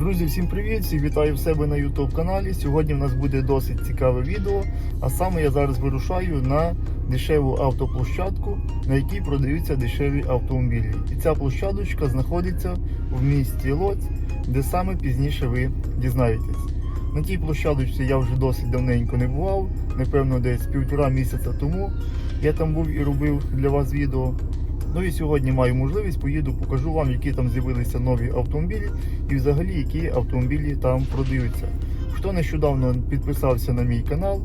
Друзі, всім привіт! Всіх вітаю в себе на YouTube каналі. Сьогодні в нас буде досить цікаве відео. А саме я зараз вирушаю на дешеву автоплощадку, на якій продаються дешеві автомобілі. І ця площадочка знаходиться в місті Лоць, де саме пізніше ви дізнаєтесь. На тій площадочці я вже досить давненько не бував, напевно, десь півтора місяця тому. Я там був і робив для вас відео. Ну і сьогодні маю можливість, поїду, покажу вам, які там з'явилися нові автомобілі і взагалі які автомобілі там продаються. Хто нещодавно підписався на мій канал,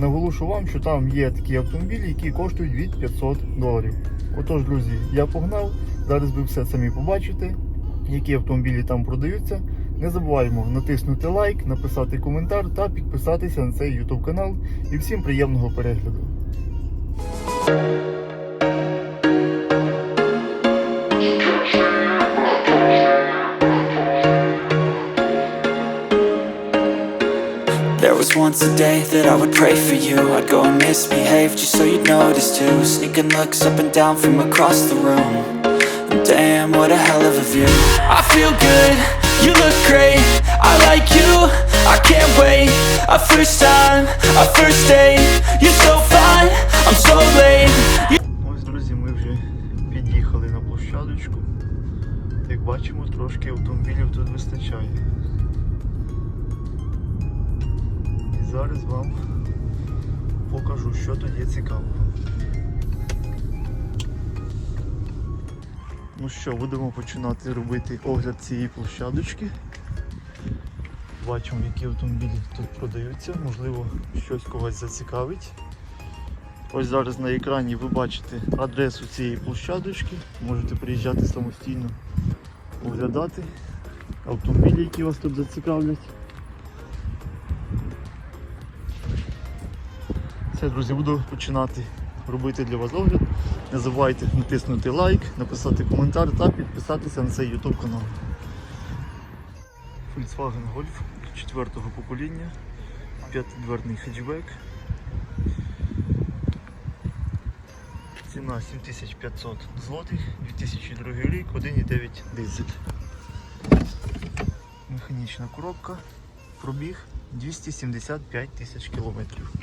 наголошу вам, що там є такі автомобілі, які коштують від 500 доларів. Отож, друзі, я погнав. Зараз ви все самі побачите, які автомобілі там продаються. Не забуваємо натиснути лайк, написати коментар та підписатися на цей YouTube канал. І всім приємного перегляду. once a day that I would pray for you I'd go and misbehave just so you'd notice too Sneaking looks up and down from across the room And Damn, what a hell of a view I feel good, you look great I like you, I can't wait A first time, a first date You're so fine, I'm so late you Ось, друзі, ми вже під'їхали на площадочку. Як бачимо, трошки автомобілів тут вистачає. Зараз вам покажу, що тут є цікавого. Ну що, будемо починати робити огляд цієї площадочки. Бачимо, які автомобілі тут продаються, можливо, щось когось зацікавить. Ось зараз на екрані ви бачите адресу цієї площадочки. Можете приїжджати самостійно, оглядати автомобілі, які вас тут зацікавлять. Все, друзі, буду починати робити для вас огляд. Не забувайте натиснути лайк, написати коментар та підписатися на цей YouTube канал. Volkswagen Golf 4-го покоління, п'ятидверний хетчбек. Ціна 7500 злотих, 2002 рік, 1,9 дизель. Механічна коробка, пробіг 275 тисяч кілометрів.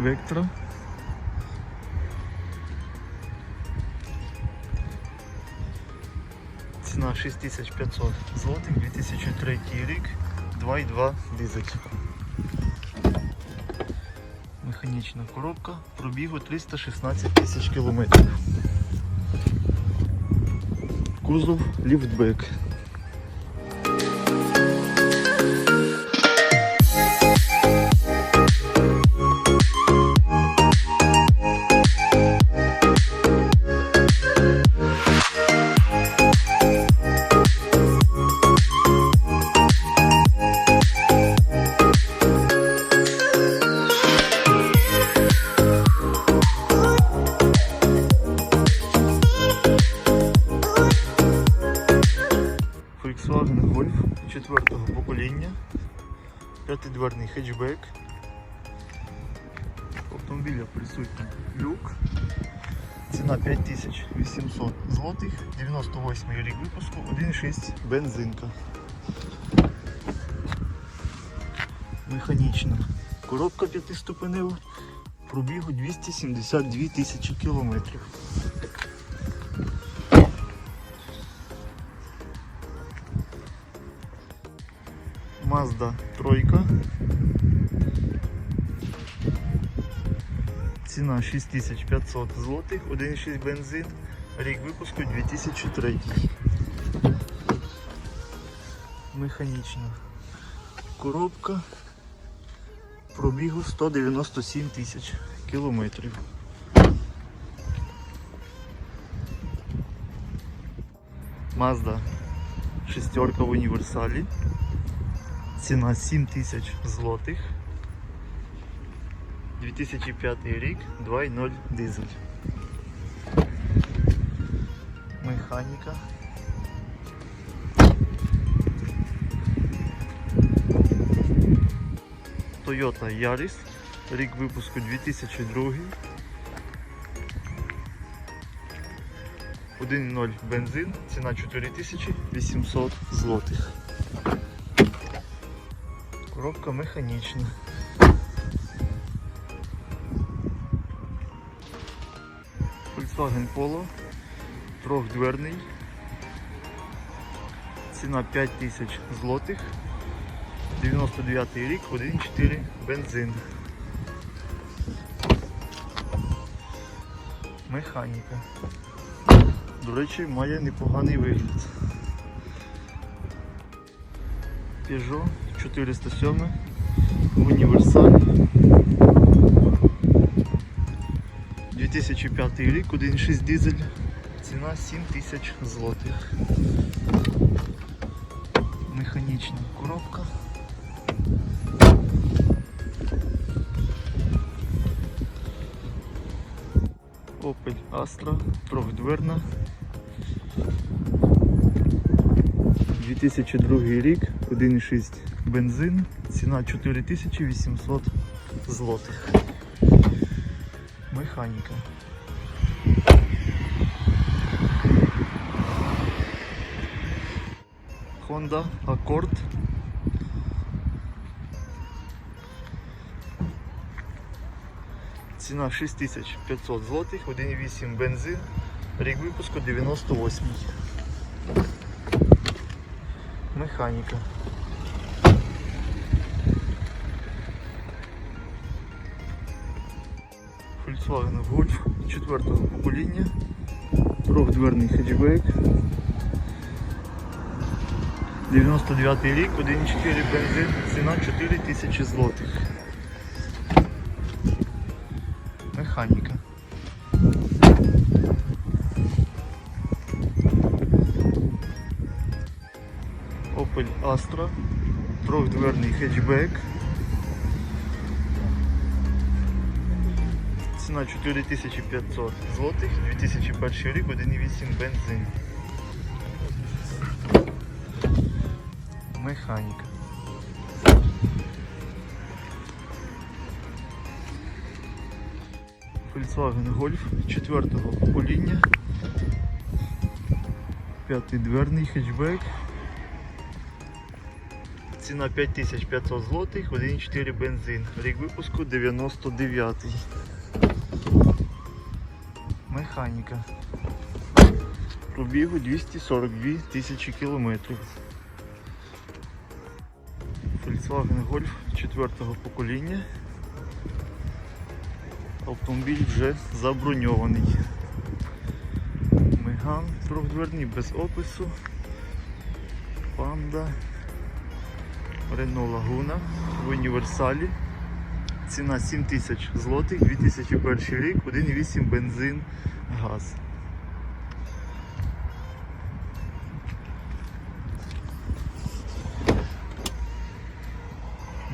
Vectra. Ціна 6500 злотих, 2003 рік, 2,2 дизель. Механічна коробка, пробігу 316 тисяч кілометрів. Кузов ліфтбек. Хетчбек. Автомобіля присутній люк. Ціна 5800 злотих, 98 рік випуску, 1.6 бензинка. Механічна коробка п'ятиступенева, пробігу 272 тисячі кілометрів. Mazda тройка. Ціна 6500 злотих, 1,6 бензин, рік випуску 2003. Механічна коробка. Пробігу 197 тисяч кілометрів. Mazda шестерка в універсалі. Ціна 7 тисяч злотих. 2005 рік, 2.0 дизель. Механіка. Toyota Yaris, рік випуску 2002. 1.0 бензин, ціна 4800 злотих. Коробка механічна. Volkswagen Polo, трьохдверний. Ціна 5000 злотих. 99 рік, 1.4 бензин. Механіка. До речі, має непоганий вигляд. Peugeot 407 в універсалі. 2005 рік, 1.6 дизель, ціна 7000 злотих. Механічна коробка. Opel Astra, трьохдверна. 2002 рік, 1,6 бензин, ціна 4800 злотих. Механіка. Honda Accord. Ціна 6500 злотих, 1,8 бензин, рік випуску 98. Механіка. Volkswagen Golf 4 покоління, трьохдверний хетчбек. 99 рік, 1,4 бензин, ціна 4000 злотих. Механіка. Opel Astra, трьохдверний хетчбек. Ціна 4500 злотих, 2001 рік, 1,8 бензин. Механіка. Volkswagen Golf 4 покоління. П'ятий дверний хетчбек. Ціна 5500 злотих, 1,4 бензин. Рік випуску 99. Механіка. Пробігу 242 тисячі кілометрів. Volkswagen Golf 4 покоління. Автомобіль вже заброньований. Меган трьохдверний без опису. Панда. Рено Лагуна в універсалі. Ціна 7 тисяч злотих, 2001 рік, 1,8 бензин, газ.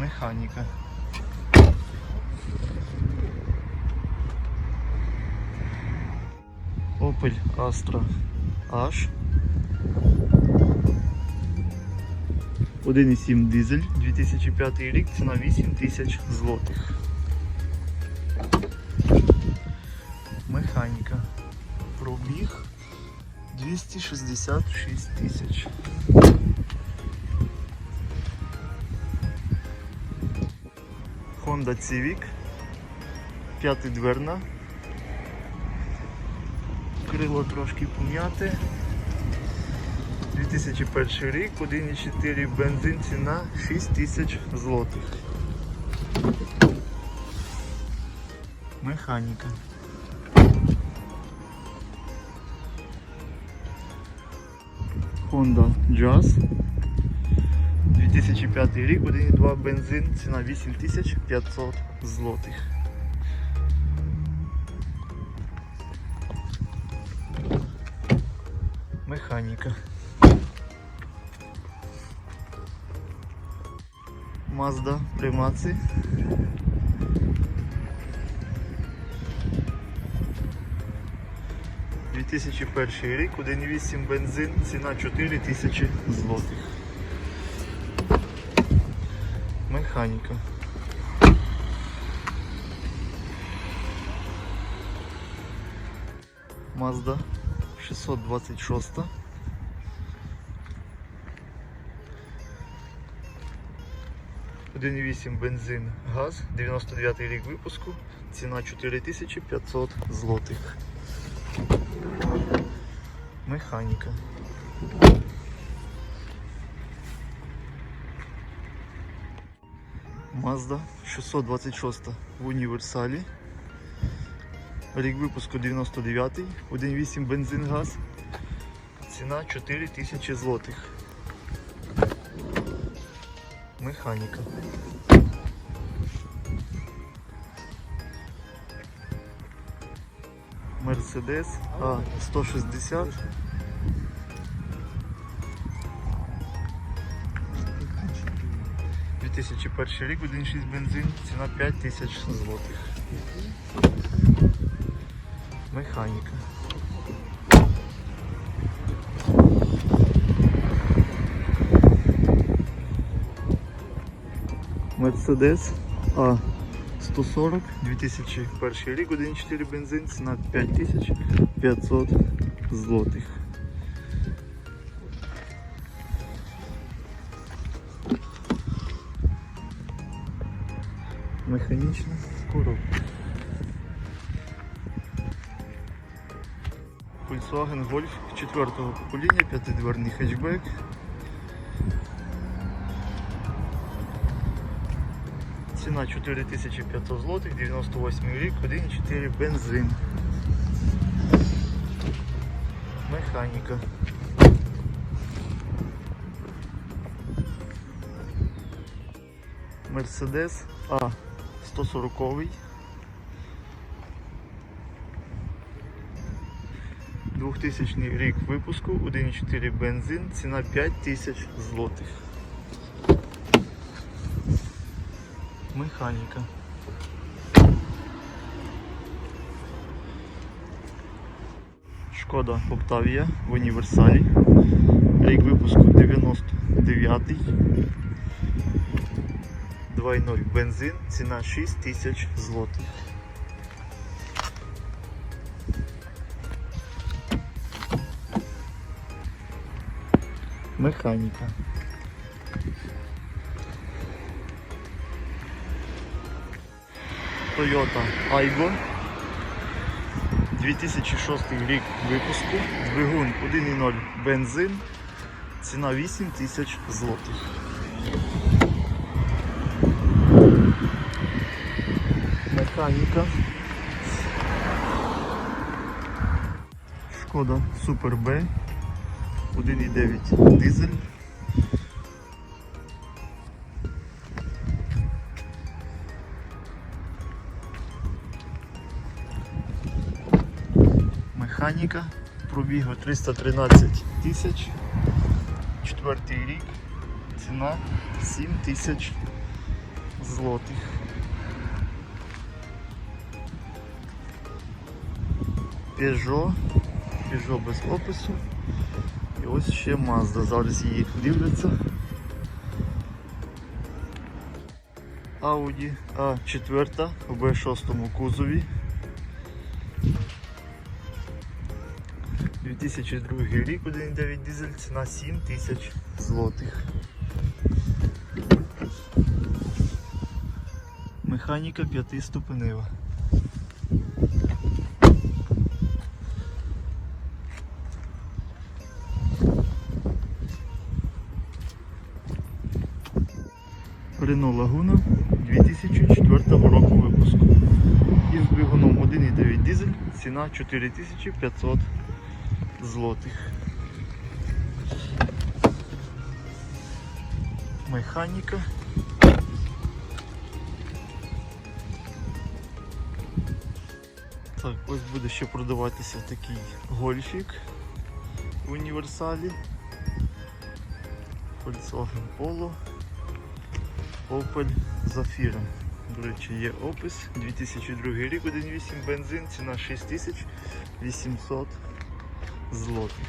Механіка. Opel Astra H. 1,7 дизель, 2005 рік, ціна 8 тисяч злотих. Механіка. Пробіг 266 тисяч. Honda Civic. П'ятидверна. Крило трошки пом'яте. 2001 рік, 1,4 бензин, ціна 6 тисяч злотих. Механіка. Honda Jazz. 2005 рік, 1,2 бензин, ціна 8500 злотих. Механіка. Mazda Premacy. – 2001 рік, 1,8 бензин, ціна 4000 злотих. Механіка. Mazda 626. Один вісім бензин, газ, 99 рік випуску, ціна 4500 злотих. Механіка. Mazda 626 в універсалі. Рік випуску 99, 1.8 бензин газ. Ціна 4000 злотих. Механіка. Мерседес А160. – 2001 рік, 1.6 бензин, ціна 5000 злотих. Механіка. Мерседес А 140 2001 рік, 1.4 бензин, ціна 5500 злотих. Механічна коробка. Volkswagen Golf 4 покоління, п'ятидверний хетчбек. Ціна 4500 злотих, 98 рік, 1,4 бензин. Механіка. Мерседес А 140 2000 рік випуску, 1,4 бензин, ціна 5000 злотих. Механіка. Шкода Октавія в універсалі. Рік випуску 99. 2.0 бензин, ціна 6000 злотих. Механіка. Toyota Aygo 2006 рік випуску, двигун 1.0 бензин, ціна 8 тисяч злотих. Механіка. Шкода Супер Б 1.9 дизель. Механіка. Пробігу 313 тисяч. Четвертий рік. Ціна 7 тисяч злотих. Peugeot. Peugeot без опису. І ось ще Mazda. Зараз її дивляться. Audi A4 в B6 кузові. 2002 рік 1.9 дизель, ціна 7 тисяч злотих. Механіка п'ятиступенева. Renault Laguna 2004 року випуску. Із двигуном 1.9 дизель, ціна 4500 злотих. Механіка. Так, ось буде ще продаватися такий гольфік в універсалі. Volkswagen Polo. Opel Zafira. До речі, є опис. 2002 рік, 1.8 бензин, ціна 6800 злотих.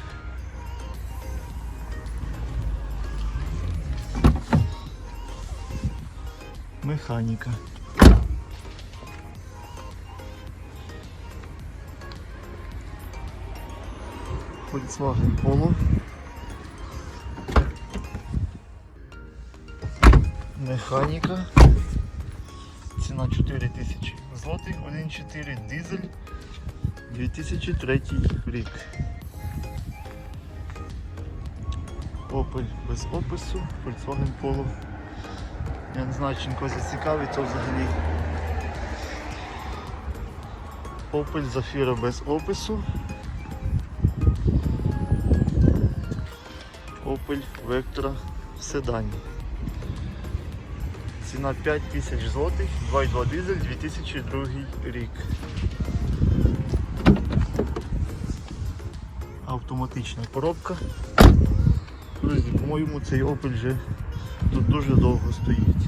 Механіка. Volkswagen Polo. Механіка. Ціна 4 тисячі злотих, 1.4 дизель, 2003 рік. Opel без опису, Volkswagen Polo. Я не знаю, чим когось зацікавить, то взагалі. Opel Zafira без опису. Opel Vectra в седані. Ціна 5 тисяч злотих, 2,2 дизель, 2002 рік. Автоматична коробка. По-моєму, цей Opel вже тут дуже довго стоїть.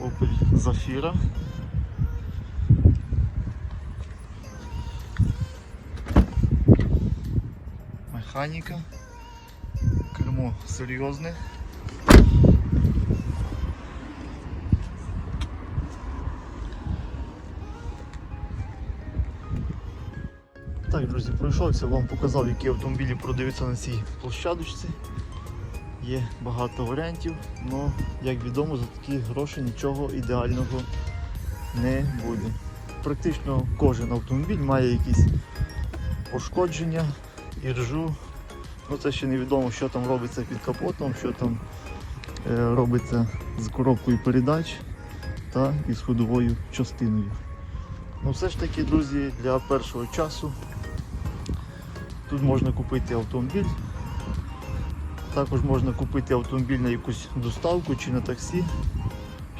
Opel Zafira. Механіка. Кермо серйозне. Так, друзі, пройшовся, вам показав, які автомобілі продаються на цій площадочці. Є багато варіантів, але, як відомо, за такі гроші нічого ідеального не буде. Практично кожен автомобіль має якісь пошкодження, іржу. Ну, це ще невідомо, що там робиться під капотом, що там е, робиться з коробкою передач та із ходовою частиною. Ну, все ж таки, друзі, для першого часу тут можна купити автомобіль. Також можна купити автомобіль на якусь доставку чи на таксі,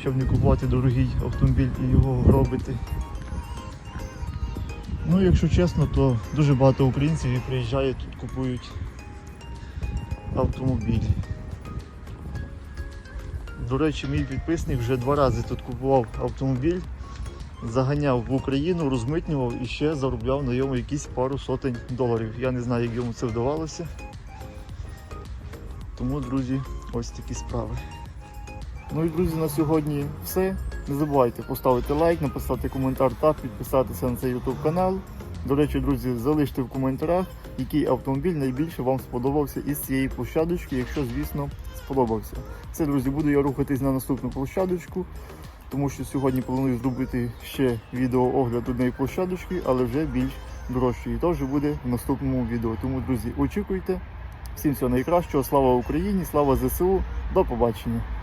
щоб не купувати дорогий автомобіль і його робити. Ну, якщо чесно, то дуже багато українців і приїжджають тут купують автомобілі. До речі, мій підписник вже два рази тут купував автомобіль, заганяв в Україну, розмитнював і ще заробляв на ньому якісь пару сотень доларів. Я не знаю, як йому це вдавалося. Тому, друзі, ось такі справи. Ну і друзі, на сьогодні все. Не забувайте поставити лайк, написати коментар та підписатися на цей YouTube канал. До речі, друзі, залиште в коментарях, який автомобіль найбільше вам сподобався із цієї площадочки, якщо, звісно, сподобався. Це, друзі, буду я рухатись на наступну площадочку, тому що сьогодні планую зробити ще відео огляд однієї площадочки, але вже більш дорожчої. То вже буде в наступному відео. Тому, друзі, очікуйте. Всім всього найкращого, слава Україні, слава ЗСУ, до побачення.